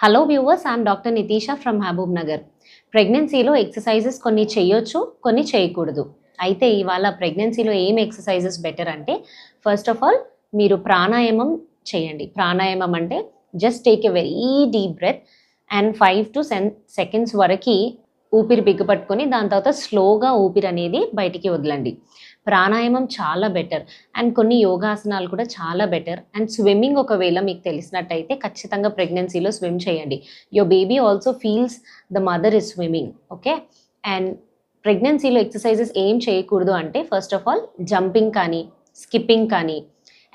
Hello viewers I'm doctor Nitisha from Mahabubnagar ప్రెగ్నెన్సీలో exercises కొన్ని చేయొచ్చు కొన్ని చేయకూడదు. అయితే ఇవాళ ప్రెగ్నెన్సీలో ఏం ఎక్సర్సైజెస్ బెటర్ అంటే ఫస్ట్ ఆఫ్ ఆల్ మీరు ప్రాణాయామం చేయండి. ప్రాణాయామం అంటే just take a very deep breath and five to ten seconds వరకు ఊపిరి బిగ్గుపట్టుకొని దాని తర్వాత స్లోగా ఊపిరి అనేది బయటికి వదలండి. ప్రాణాయామం చాలా బెటర్ అండ్ కొన్ని యోగాసనాలు కూడా చాలా బెటర్ అండ్ స్విమ్మింగ్ ఒకవేళ మీకు తెలిసినట్టయితే ఖచ్చితంగా ప్రెగ్నెన్సీలో స్విమ్ చేయండి. Your baby also feels the mother is swimming okay and ప్రెగ్నెన్సీలో ఎక్సర్సైజెస్ ఏం చేయకూడదు అంటే ఫస్ట్ ఆఫ్ ఆల్ జంపింగ్ కానీ స్కిప్పింగ్ కానీ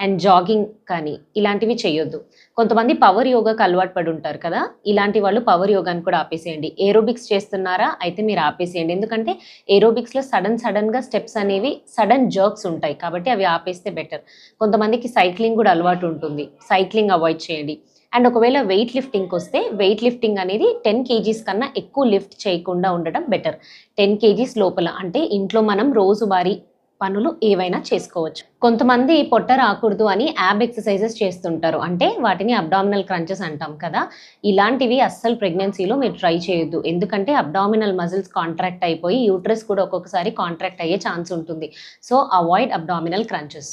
అండ్ జాగింగ్ కానీ ఇలాంటివి చేయొద్దు. కొంతమంది పవర్ యోగాకు అలవాటు పడి ఉంటారు కదా? ఇలాంటి వాళ్ళు పవర్ యోగాని కూడా ఆపేసేయండి. ఏరోబిక్స్ చేస్తున్నారా? అయితే మీరు ఆపేసేయండి. ఎందుకంటే ఏరోబిక్స్లో సడన్ సడన్గా స్టెప్స్ అనేవి సడన్ జర్క్స్ ఉంటాయి కాబట్టి అవి ఆపేస్తే బెటర్. కొంతమందికి సైక్లింగ్ కూడా అలవాటు ఉంటుంది. సైక్లింగ్ అవాయిడ్ చేయండి. అండ్ ఒకవేళ వెయిట్ లిఫ్టింగ్కి వస్తే వెయిట్ లిఫ్టింగ్ అనేది టెన్ కేజీస్ కన్నా ఎక్కువ లిఫ్ట్ చేయకుండా ఉండడం బెటర్. టెన్ కేజీస్ లోపల అంటే ఇంట్లో మనం రోజువారీ పనులు ఏవైనా చేసుకోవచ్చు. కొంతమంది పొట్ట రాకూడదు అని యాబ్ ఎక్సర్సైజెస్ చేస్తుంటారు. అంటే వాటిని అబ్డామినల్ క్రంచెస్ అంటాం కదా. ఇలాంటివి అస్సలు ప్రెగ్నెన్సీలో మీరు ట్రై చేయొద్దు. ఎందుకంటే అబ్డామినల్ మజిల్స్ కాంట్రాక్ట్ అయిపోయి యూట్రస్ కూడా ఒక్కొక్కసారి కాంట్రాక్ట్ అయ్యే ఛాన్స్ ఉంటుంది. So avoid abdominal crunches.